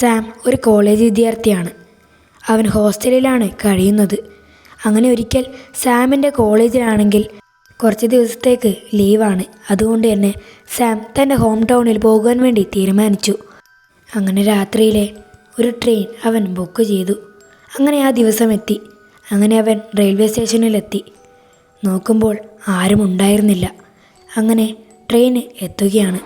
Sam ഒരു college വിദ്യാർത്ഥിയാണ്. അവൻ ഹോസ്റ്റലിലാണ് കഴിയുന്നത്. അങ്ങനെ ഒരിക്കൽ സാമിന്റെ കോളേജിലാണെങ്കിൽ കുറച്ച് ദിവസത്തേക്ക് ലീവാണ്. അതുകൊണ്ട് തന്നെ സാം തന്റെ ഹോം ടൗണിൽ പോകാൻ വേണ്ടി തീരുമാനിച്ചു. അങ്ങനെ രാത്രിയിലെ ഒരു ട്രെയിൻ അവൻ ബുക്ക് ചെയ്തു. അങ്ങനെ ആ ദിവസം എത്തി. അങ്ങനെ അവൻ റെയിൽവേ സ്റ്റേഷനിലെത്തി. നോക്കുമ്പോൾ ആരും ഉണ്ടായിരുന്നില്ല. അങ്ങനെ ട്രെയിൻ എത്തുകയാണ്.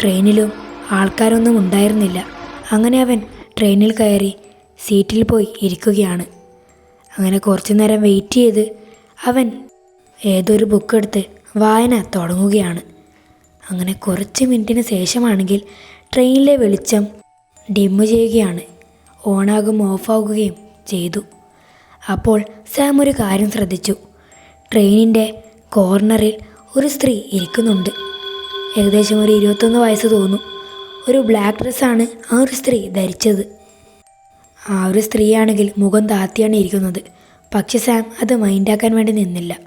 ട്രെയിനിലും ആൾക്കാരൊന്നും ഉണ്ടായിരുന്നില്ല. അങ്ങനെ അവൻ ട്രെയിനിൽ കയറി സീറ്റിൽ പോയി ഇരിക്കുകയാണ്. അങ്ങനെ കുറച്ചു നേരം വെയിറ്റ് ചെയ്ത് അവൻ ഏതൊരു ബുക്ക് എടുത്ത് വായന തുടങ്ങുകയാണ്. അങ്ങനെ കുറച്ച് മിനിറ്റിന് ശേഷമാണെങ്കിൽ ട്രെയിനിലെ വെളിച്ചം ഡിമ്മ് ചെയ്യുകയാണ്. ഓണാകും ഓഫാകുകയും ചെയ്തു. അപ്പോൾ സാം ഒരു കാര്യം ശ്രദ്ധിച്ചു. ട്രെയിനിന്റെ കോർണറിൽ ഒരു സ്ത്രീ ഇരിക്കുന്നുണ്ട്. ഏകദേശം ഒരു ഇരുപത്തൊന്ന് വയസ്സ് തോന്നും. ഒരു ബ്ലാക്ക് ഡ്രസ്സാണ് ആ ഒരു സ്ത്രീ ധരിച്ചത്. ആ ഒരു സ്ത്രീയാണെങ്കിൽ മുഖം താത്തിയാണ് ഇരിക്കുന്നത്. പക്ഷെ സാം അത് മൈൻഡാക്കാൻ വേണ്ടി നിന്നില്ല.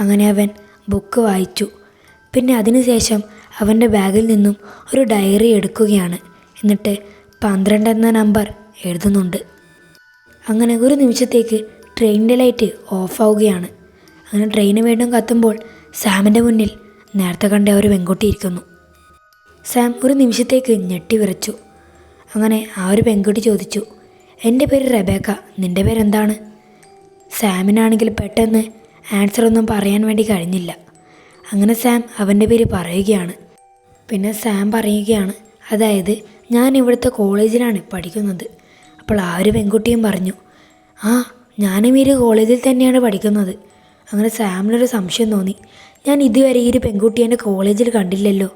അങ്ങനെ അവൻ ബുക്ക് വായിച്ചു. പിന്നെ അതിനുശേഷം അവന്റെ ബാഗിൽ നിന്നും ഒരു ഡയറി എടുക്കുകയാണ്. എന്നിട്ട് പന്ത്രണ്ട് എന്ന നമ്പർ എഴുതുന്നുണ്ട്. അങ്ങനെ ഒരു നിമിഷത്തേക്ക് ട്രെയിനിന്റെ ലൈറ്റ് ഓഫാവുകയാണ് അങ്ങനെ ട്രെയിന് വീണ്ടും കത്തുമ്പോൾ സാമിന്റെ മുന്നിൽ നേരത്തെ കണ്ട ഒരു പെൺകുട്ടി ഇരിക്കുന്നു. സാം ഒരു നിമിഷത്തേക്ക് ഞെട്ടി വിറച്ചു. അങ്ങനെ ആ ഒരു പെൺകുട്ടി ചോദിച്ചു എന്റെ പേര് റബേക്ക നിന്റെ പേരെന്താണ്? സാമിനാണെങ്കിൽ പെട്ടെന്ന് ആൻസർ ഒന്നും പറയാൻ വേണ്ടി കഴിഞ്ഞില്ല. അങ്ങനെ സാം അവന്റെ പേര് പറയുകയാണ്. പിന്നെ സാം പറയുകയാണ് അതായത് ഞാൻ ഇവിടുത്തെ കോളേജിലാണ് പഠിക്കുന്നത്. അപ്പോൾ ആ ഒരു പെൺകുട്ടിയും പറഞ്ഞു ആ ഞാനും ഈ കോളേജിൽ തന്നെയാണ് പഠിക്കുന്നത്. അങ്ങനെ സാമിനൊരു സംശയം തോന്നി ഞാൻ ഇതുവരെ ഈ ഒരു പെൺകുട്ടി എന്റെ കോളേജിൽ കണ്ടില്ലല്ലോ.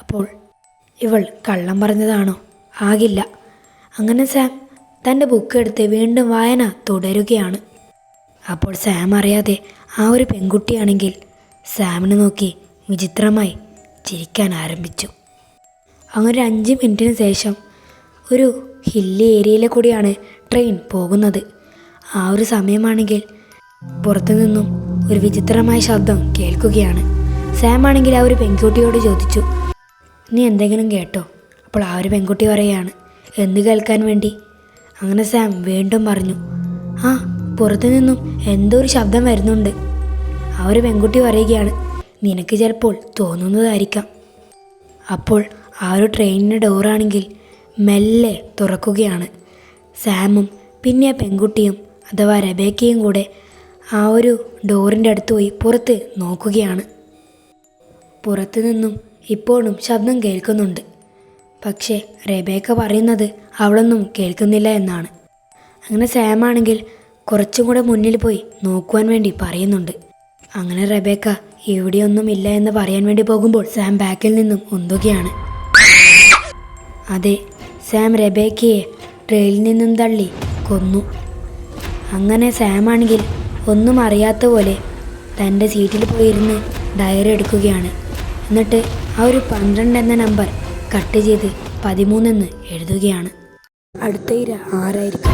അപ്പോൾ ഇവൾ കള്ളം പറഞ്ഞതാണോ? ആകില്ല. അങ്ങനെ സാം തന്റെ ബുക്ക് എടുത്ത് വീണ്ടും വായന തുടരുകയാണ്. അപ്പോൾ സാം അറിയാതെ ആ ഒരു പെൺകുട്ടിയാണെങ്കിൽ സാമിനെ നോക്കി വിചിത്രമായി ചിരിക്കാൻ ആരംഭിച്ചു. അങ്ങനെ അഞ്ച് മിനിറ്റിന് ശേഷം ഒരു ഹില്ലി ഏരിയയിലെ കൂടിയാണ് ട്രെയിൻ പോകുന്നത്. ആ ഒരു സമയമാണെങ്കിൽ പുറത്തുനിന്നും ഒരു വിചിത്രമായ ശബ്ദം കേൾക്കുകയാണ്. സാം ആണെങ്കിൽ ആ ഒരു പെൺകുട്ടിയോട് ചോദിച്ചു നീ എന്തെങ്കിലും കേട്ടോ? അപ്പോൾ ആ ഒരു പെൺകുട്ടി പറയുകയാണ് എന്ത് കേൾക്കാൻ വേണ്ടി? അങ്ങനെ സാം വീണ്ടും പറഞ്ഞു ആ പുറത്തു നിന്നും എന്തോ ഒരു ശബ്ദം വരുന്നുണ്ട്. ആ ഒരു പെൺകുട്ടി പറയുകയാണ് നിനക്ക് ചിലപ്പോൾ തോന്നുന്നതായിരിക്കാം. അപ്പോൾ ആ ഒരു ട്രെയിനിന്റെ ഡോറാണെങ്കിൽ മെല്ലെ തുറക്കുകയാണ്. സാമും പിന്നെ ആ പെൺകുട്ടിയും അഥവാ രബേക്കയും കൂടെ ആ ഒരു ഡോറിന്റെ അടുത്ത് പോയി പുറത്ത് നോക്കുകയാണ്. പുറത്തു നിന്നും ഇപ്പോഴും ശബ്ദം കേൾക്കുന്നുണ്ട്. പക്ഷേ റെബേക്ക പറയുന്നത് അവളൊന്നും കേൾക്കുന്നില്ല എന്നാണ്. അങ്ങനെ സാമാണെങ്കിൽ കുറച്ചും കൂടെ മുന്നിൽ പോയി നോക്കുവാൻ വേണ്ടി പറയുന്നുണ്ട്. അങ്ങനെ റെബേക്ക ഇവിടെയൊന്നും ഇല്ല എന്ന് പറയാൻ വേണ്ടി പോകുമ്പോൾ സാം ബാക്കിൽ നിന്നും ഉന്തുകയാണ് അതെ സാം റെബേക്കയെ ട്രെയിനിൽ നിന്നും തള്ളി കൊന്നു. അങ്ങനെ സാമാണെങ്കിൽ ഒന്നും അറിയാത്ത പോലെ തന്റെ സീറ്റിൽ പോയിരുന്ന് ഡയറി എടുക്കുകയാണ്. എന്നിട്ട് ആ ഒരു പന്ത്രണ്ട് എന്ന നമ്പർ കട്ട് ചെയ്ത് പതിമൂന്നെന്ന് എഴുതുകയാണ്. അടുത്ത ഇര ആരായിരിക്കും?